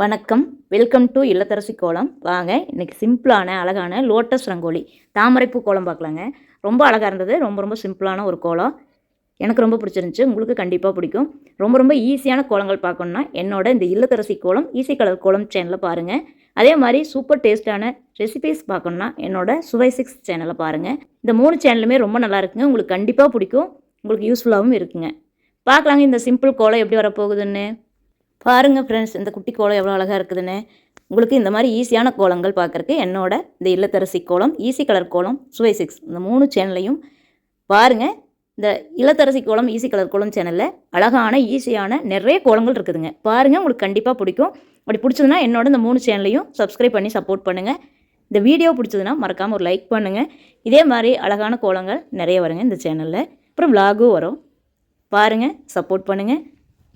வணக்கம். Welcome to இல்லத்தரசி கோலம். வாங்க இன்றைக்கி சிம்பிளான அழகான லோட்டஸ் ரங்கோலி. தாமரைப்பூ கோலம் பார்க்கலாங்க. ரொம்ப அழகாக இருந்தது ரொம்ப ரொம்ப சிம்பிளான ஒரு கோலம். எனக்கு ரொம்ப பிடிச்சிருந்துச்சு உங்களுக்கு கண்டிப்பாக பிடிக்கும். ரொம்ப ரொம்ப ஈஸியான கோலங்கள் பார்க்கணுன்னா என்னோட இந்த இல்லத்தரசி கோலம் ஈஸி கலர் கோலம் சேனலில் பாருங்கள் அதே மாதிரி சூப்பர் டேஸ்ட்டான ரெசிபீஸ் பார்க்கணுன்னா என்னோட சுவை சிக்ஸ் சேனலை பாருங்கள் இந்த மூணு சேனலுமே ரொம்ப நல்லா இருக்குங்க உங்களுக்கு கண்டிப்பாக பிடிக்கும். உங்களுக்கு யூஸ்ஃபுல்லாகவும் இருக்குங்க. பார்க்கலாங்க இந்த சிம்பிள் கோலம் எப்படி வரப்போகுதுன்னு. பாருங்கள் ஃப்ரெண்ட்ஸ் இந்த குட்டி கோலம் எவ்வளோ அழகாக இருக்குதுன்னு. உங்களுக்கு இந்த மாதிரி ஈஸியான கோலங்கள் பார்க்குறக்கு என்னோட இந்த இல்லத்தரசி கோலம் ஈஸி கலர் கோலம் சுவை சிக்ஸ் இந்த மூணு சேனலையும் பாருங்கள் இந்த இல்லத்தரசி கோலம் ஈஸி கலர் கோலம் சேனலில் அழகான ஈஸியான நிறைய கோலங்கள் இருக்குதுங்க. பாருங்கள் உங்களுக்கு கண்டிப்பாக பிடிக்கும். அப்படி பிடிச்சதுன்னா என்னோட இந்த மூணு சேனலையும் சப்ஸ்கிரைப் பண்ணி சப்போர்ட் பண்ணுங்கள் இந்த வீடியோ பிடிச்சதுன்னா மறக்காமல் ஒரு லைக் பண்ணுங்கள் இதே மாதிரி அழகான கோலங்கள் நிறைய வருங்க இந்த சேனலில் அப்புறம் விலாகும் வரும். பாருங்கள் சப்போர்ட் பண்ணுங்கள்